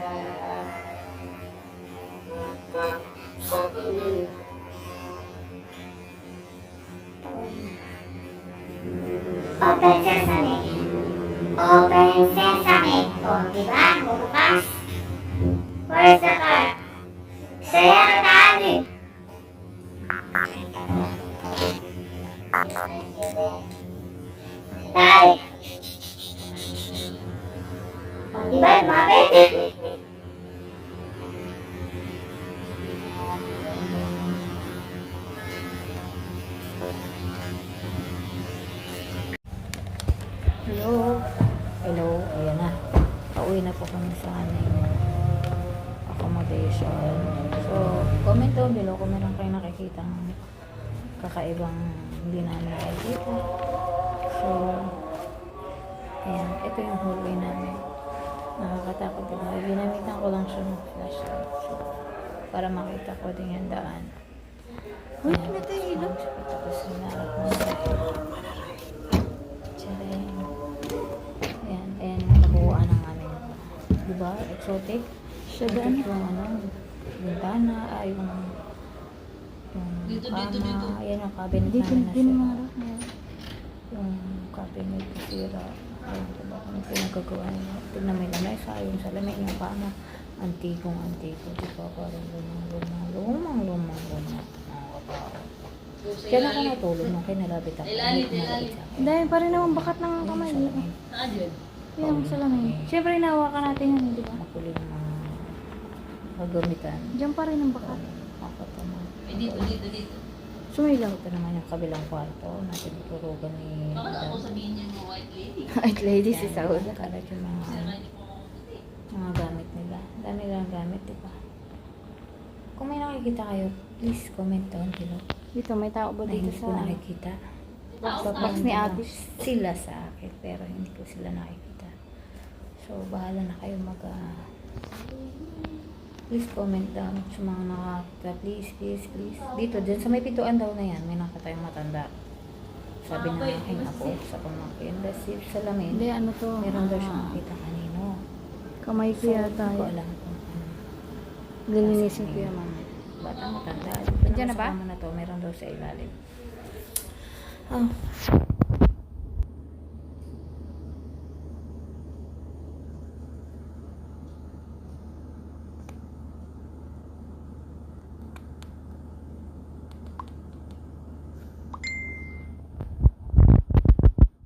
Open sesame. Open sesame. O, oh, di ba? Bukas. Where's the car? Saya ang tali. Tali. O, di ba? Mga Hello. Hello. Ayan na. Pauwi na po kami sa aming accommodation. So, comment down below kung meron kayo nakikita ng kakaibang hindi namin nakikita. So, ayan. Ito yung hallway namin. Nakakatakot diba? Ginamitan ko lang siya ng flashlight. So, para makita ko din yung daan. Uy, natahilap. Tapos hinarap mo Charing. Ayan, ayan yung kabuuan ng aming, di ba, exotic? Siya Exotic yung ano, bintana, ay yung, yung Dito, kama, dito, dito. ayan yung cabinet Dito, namin na din sira. mga rock na yan. Yung cabinet na sira. Ayun, diba, kung pinagkagawa nila. Tignan yung lamesa, yung salamin, yung kama, antikong antiko, di ba, parang lumang, Kaya ako natulog nung kinalabit ako. Sa akin. Dahil pa rin naman bakat ng kamay. Saan yun? Yan ang salamin. Siyempre, nahawakan natin yan, di ba? makuling mga kagamitan. Diyan pa rin ang bakat. Makatama. Eh, dito, dito, dito. Sumilaw. Ito naman yung kabilang kwarto na tinuturugan ni Bakit ako sabihin niya mo white lady? White lady si Saul. Kalat yung mga, ako. mga gamit nila. Dami lang gamit, di ba? Kung may nakikita kayo, please comment down below. Dito, may tao ba dito hindi ko sa... nakikita. Box ni ate. Sila sa akin, pero hindi ko sila nakikita. So, bahala na kayo mag... ah, please comment down sa mga nakakita. Please, please, please. Dito, dyan sa may pituan daw na yan, may nakatayong matanda. Sabi na aking ako sa pamangkin. Dahil sa salamin, Hindi, ano to? meron daw siya ah, nakita kanino. Kamay ko yata. Hindi ko alam kung ano. Lilinisin ko yan, mama. Bata matanda. Nandiyan na ba? Sa kama na to, meron daw sa ilalim. Oh,